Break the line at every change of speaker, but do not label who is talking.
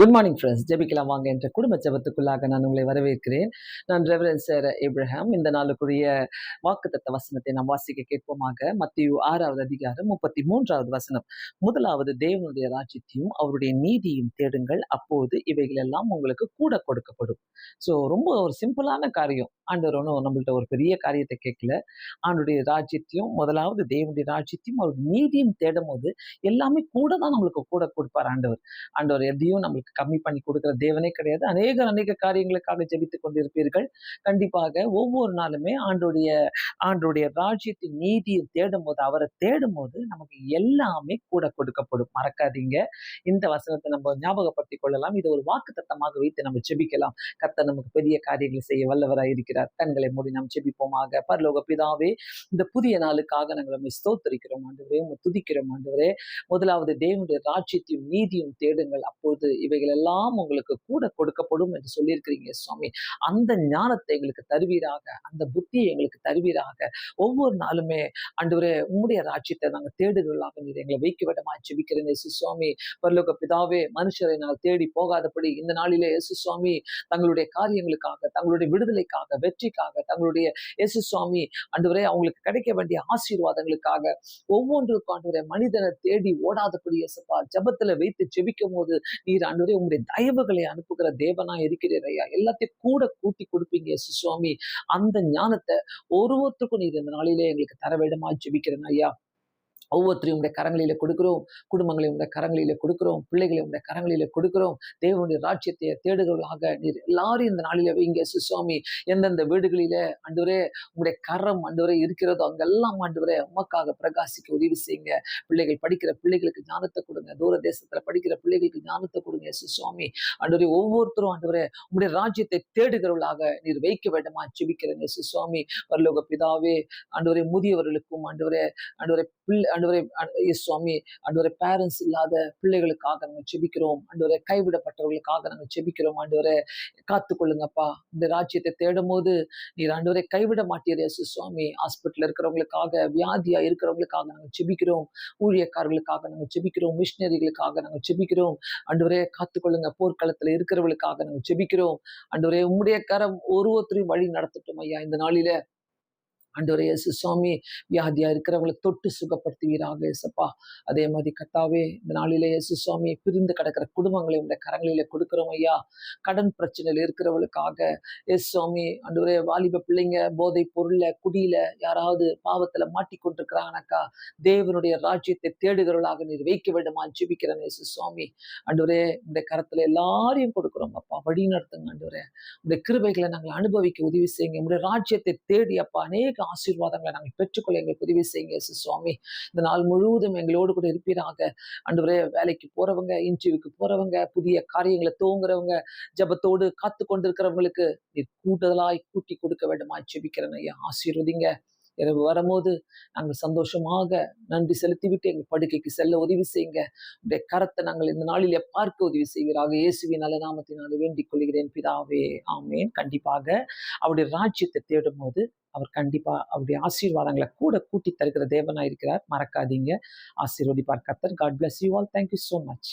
Good morning friends ஜெபிக்கலாம் வாங்க என்ற குடும்ப ஜெபத்துக்குள்ளாக நான் உங்களை வரவேற்கிறேன். நான் ரெவரன் சார் ஏப்ரஹாம் இந்த நாளுக்குரிய வாக்குத்தத்த வசனத்தை நாம் வாசிக்க கேட்போமாக. மத்திய ஆறாவது அதிகாரம் முப்பத்தி மூன்றாவது வசனம். முதலாவது தேவனுடைய ராஜ்யத்தையும் அவருடைய நீதியும் தேடுங்கள். அப்போது இவைகள் எல்லாம் உங்களுக்கு கூட கொடுக்கப்படும். ஸோ ரொம்ப ஒரு சிம்பிளான காரியம். ஆண்டவர் ஒன்றும் நம்மள்ட்ட ஒரு பெரிய காரியத்தை கேட்கல. ஆண்டுடைய ராஜ்யத்தையும் முதலாவது தேவனுடைய ராஜ்யத்தையும் அவருடைய நீதியும் தேடும் போது எல்லாமே கூட தான் நம்மளுக்கு கூட கொடுப்பார் ஆண்டவர். ஆண்டவர் எதையும் நம்மளுக்கு கம்மி பண்ணி கொடுக்குற தேவனே கிடையாது. அநேக அநேக காரியங்களுக்காக ஜெபித்து கொண்டிருப்பீர்கள். கண்டிப்பாக ஒவ்வொரு நாளுமே ஆண்டுடைய ஆண்டுடைய ராஜ்யத்தின் நீதியை தேடும் போது அவரை தேடும் போது நமக்கு எல்லாமே கூட கொடுக்கப்படும். மறக்காதீங்க. இந்த வசனத்தை நம்ம ஞாபகப்படுத்திக் கொள்ளலாம். இதை ஒரு வாக்கு தத்தமாக வைத்து நம்ம ஜெபிக்கலாம். கத்த நமக்கு பெரிய காரியங்களை செய்ய வல்லவராக இருக்கிறார். கண்களை மூடி நாம் ஜெபிப்போமாக. பரலோக பிதாவே இந்த புதிய நாளுக்காக நாங்கள் நம்மை ஸ்தோத்தரிக்கிறோம் ஆண்டு துதிக்கிறோம் ஆண்டு முதலாவது தேவனுடைய ராஜ்யத்தையும் நீதியும் தேடுங்கள். அப்போது இவைகள் எல்லாம் உங்களுக்கு கூட கொடுக்கப்படும் என்று சொல்லியிருக்கிறீங்க சுவாமி. அந்த ஞானத்தை எங்களுக்கு தருவீராக அந்த புத்தியை எங்களுக்கு தருவீராக. ஒவ்வொரு நாளுமே அன்றுவரே உம்முடைய ராட்சியத்தை நாங்கள் தேடுகளாக நீர் எங்களை வைக்க விடமா ஜெபிக்கிறேன் இயேசு சுவாமி. பரலோக பிதாவே மனுஷரை நாங்கள் தேடி போகாதபடி இந்த நாளிலே இயேசு சுவாமி தங்களுடைய காரியங்களுக்காக தங்களுடைய விடுதலைக்காக வெற்றிக்காக தங்களுடைய இயேசு சுவாமி அன்றுவரே அவங்களுக்கு கிடைக்க வேண்டிய ஆசீர்வாதங்களுக்காக ஒவ்வொன்றுக்கும் அன்றுவரே மனிதனை தேடி ஓடாதபடி இயேசப்பா ஜபத்துல வைத்து ஜெபிக்கும் போது நீர் அன்று ஆண்டவரே உங்களுடைய தயவுகளை அனுப்புகிற தேவனா இருக்கிறீர் ஐயா. எல்லாத்தையும் கூட கூட்டி கொடுப்பீங்க சுவாமி அந்த ஞானத்தை ஒருவருக்கும் நீர் இந்த நாளிலே எங்களுக்கு தர வேண்டுமா? ஜெபிக்கிறேன் ஐயா. ஒவ்வொருத்தரையும் உடைய கரங்களில கொடுக்கிறோம். குடும்பங்களை உடைய கரங்களில கொடுக்கிறோம். பிள்ளைகளை உடைய கரங்களில கொடுக்கிறோம். தேவனுடைய ராஜ்யத்தை தேடுகிறவர்களாக நீர் எல்லாரும் இந்த நாளில வைங்க சுவாமி. எந்தெந்த வீடுகளில அன்றுவரே உங்களுடைய கரம் அன்றுவரே இருக்கிறதோ அங்கெல்லாம் ஆண்டவரே உமக்காக பிரகாசிக்க உதவி செய்யுங்க. பிள்ளைகள் படிக்கிற பிள்ளைகளுக்கு ஞானத்தை கொடுங்க. தூர தேசத்துல படிக்கிற பிள்ளைகளுக்கு ஞானத்தை கொடுங்க சுவாமி. அன்றுவரே ஒவ்வொருத்தரும் ஆண்டவரே உங்களுடைய ராஜ்யத்தை தேடுகிறவர்களாக நீர் வைக்க வேண்டுமா? ஜெபிக்கிறேன் சுவாமி. வரலோக பிதாவே அன்றுவரே முதியவர்களுக்கும் அன்றுவரே அன்றுவரே பிள்ளை அன்றுவரை சுவாமி அன்றுவரை பேரண்ட்ஸ் இல்லாத பிள்ளைகளுக்காக நாங்கள் செபிக்கிறோம் அன்றுவரை கைவிடப்பட்டவர்களுக்காக நாங்கள் செபிக்கிறோம் ஆண்டவரே காத்துக்கொள்ளுங்கப்பா. இந்த ராஜ்யத்தை தேடும் போது நீர் ஆண்டவரை கைவிட மாட்டீர் இயேசு சுவாமி ஹாஸ்பிட்டல் இருக்கிறவங்களுக்காக வியாதியா இருக்கிறவங்களுக்காக நாங்கள் செபிக்கிறோம் ஊழியக்காரர்களுக்காக நாங்கள் செபிக்கிறோம் மிஷினரிகளுக்காக நாங்கள் செபிக்கிறோம் ஆண்டவரே காத்துக்கொள்ளுங்க. போர்க்களத்துல இருக்கிறவர்களுக்காக நாங்கள் செபிக்கிறோம் ஆண்டவரே உம்முடைய கரம் ஒருத்தரையும் வழி நடத்தட்டும் ஐயா. இந்த நாளில ஆண்டவரே இயேசு சுவாமி வியாதியா இருக்கிறவங்களை தொட்டு சுகப்படுத்துவீராக இயேசப்பா. அதே மாதிரி கத்தாவே இந்த நாளிலே இயேசு சுவாமி பிரிந்து கிடக்கிற குடும்பங்களை உடைய கரங்களில கொடுக்கிறோம் ஐயா. கடன் பிரச்சனையில் இருக்கிறவளுக்காக இயேசு சுவாமி ஆண்டவரே வாலிப பிள்ளைங்க போதை பொருள்ல குடியில யாராவது பாவத்துல மாட்டிக்கொண்டிருக்கிறாங்கனாக்கா தேவனுடைய ராஜ்யத்தை தேடுகிறவளாக நீர் வைக்க வேண்டுமா ஜிபிக்கிறேன் இயேசு சுவாமி. ஆண்டவரே இந்த கரத்துல எல்லாரையும் கொடுக்குறோம் அப்பா. வழி நடத்துங்க ஆண்டவரே. உடைய கிருபைகளை நாங்கள் அனுபவிக்க உதவி செய்யுங்க. உடைய ராஜ்யத்தை தேடி அப்பா அநேக ஆசீர்வாதங்களை நாங்கள் பெற்றுக்கொள்ள எங்களுக்கு உதவி செய்யுங்க இயேசு சுவாமி. இந்த நாள் முழுவதும் எங்களோடு கூட இருப்பீராக. அன்று ஆண்டவரே வேலைக்கு போறவங்க இன்டர்வியூக்கு போறவங்க புதிய காரியங்களை துவங்குறவங்க ஜபத்தோடு காத்து கொண்டிருக்கிறவங்களுக்கு நீ கூடுதலாய் கூட்டி கொடுக்க வேண்டுமா ஜெபிக்கிறேன் ஐயா. ஆசீர்வதிங்க. இரவு வரும்போது நாங்கள் சந்தோஷமாக நன்றி செலுத்திவிட்டு எங்கள் படுக்கைக்கு செல்ல உதவி செய்யுங்க. உடைய கரத்தை நாங்கள் இந்த நாளிலே பார்க்க உதவி செய்வீராக. இயேசுவின் நல்ல நாமத்தினால வேண்டிக் கொள்கிறேன் பிதாவே. ஆமேன். கண்டிப்பாக அவருடைய ராஜ்யத்தை தேடும் போது அவர் கண்டிப்பாக அவருடைய ஆசீர்வாதங்களை கூட கூட்டி தருகிற தேவனாக இருக்கிறார் மறக்காதீங்க. ஆசீர்வதிப்பார் கத்தர் God bless you all thank you so much